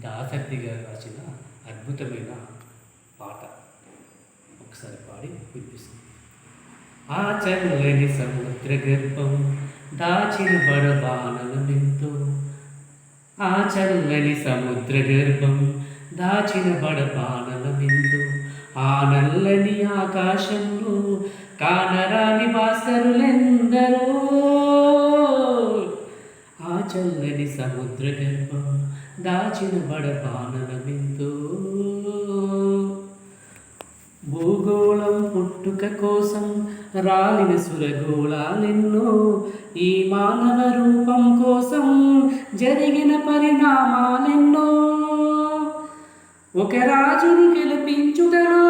దాసర్ది గారు రాసిన అద్భుతమైన పాట ఒకసారి పాడి వినిపిస్తుంది. ఆ చల్లని సముద్ర గర్భం దాచిన బడబానలమెంతో ఆ చల్లని సముద్ర గర్భం దాచిన బడబానలమెంతో ఆ నల్లని ఆకాశంలో కానరాని వాసరులెందరో. ఆ చల్లని సముద్ర గర్భం దాచిన బడబానలమెంతో భూగోళం పుట్టుక కోసం రాలిన సురగోళాలెన్నో ఈ మానవ రూపం కోసం జరిగిన పరిణామాలెన్నో. ఒక రాజును గెలిపించుటలో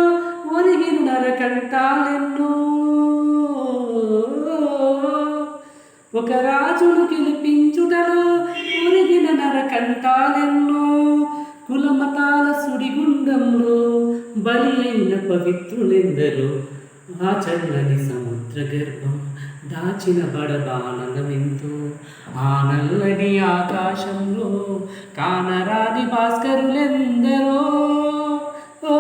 ఒరిగిన నరకంటాలెన్నో ఒక రాజును గెలిపించుటలో ఒరిగిన నరకంటాలెన్నో కులమతాల సుడిగుండంలో బలి అయిన పవిత్రులెందరో. ఆ చల్లని సముద్ర గర్భం దాచిన బడబానందమెంతో ఆ ఆకాశంలో కానరాని భాస్కరులెందరో. ఓ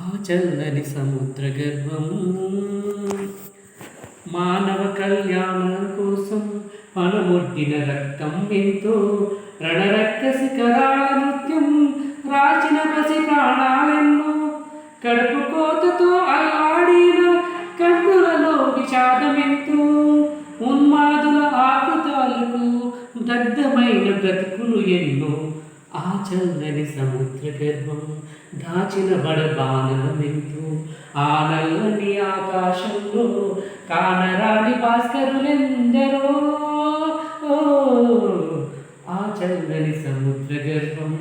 ఆ చల్లని సముద్ర గర్భం మానవ కళ్యాణం కోసం పనమొట్టిన రక్తం ఎంతో రణరక్త శిఖరాల నృత్యం రాచిన పసి ప్రాణాలెన్నో కడుపు కోతతో అల్లాడిన కన్నులలో విషాదమెంతో ఉన్మాదుల ఆకృతాలకు దగ్ధమైన బ్రతుకులు ఎన్నో ఆ చల్లని సముద్ర గర్భం దాచిన బడబానలమెంతో ఆ నల్లని ఆకాశంలో కానరాని భాస్కరులెందరో? ఓ, ఆ చల్లని సముద్ర గర్భం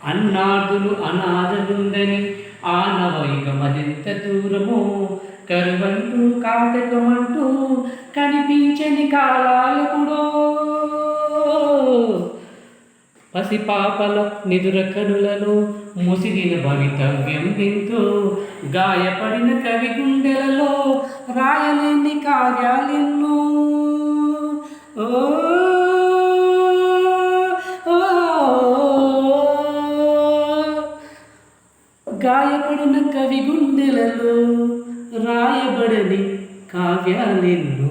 అన్నాదులు అనాథలుందని ఆనవైక దూరమో? కరువంటూ కాటకమంటూ కనిపించని కాలాలకుడో పసిపాపల నిదుర కనులలో ముసిరిన భవితవ్యం ఎంతో గాయపడిన కవి గుండెలలో రాయలేని కార్యాలెన్నో. ఓ ఓ, గాయపడిన కవి గుండెలలో రాయబడని కావ్యాలెన్నో.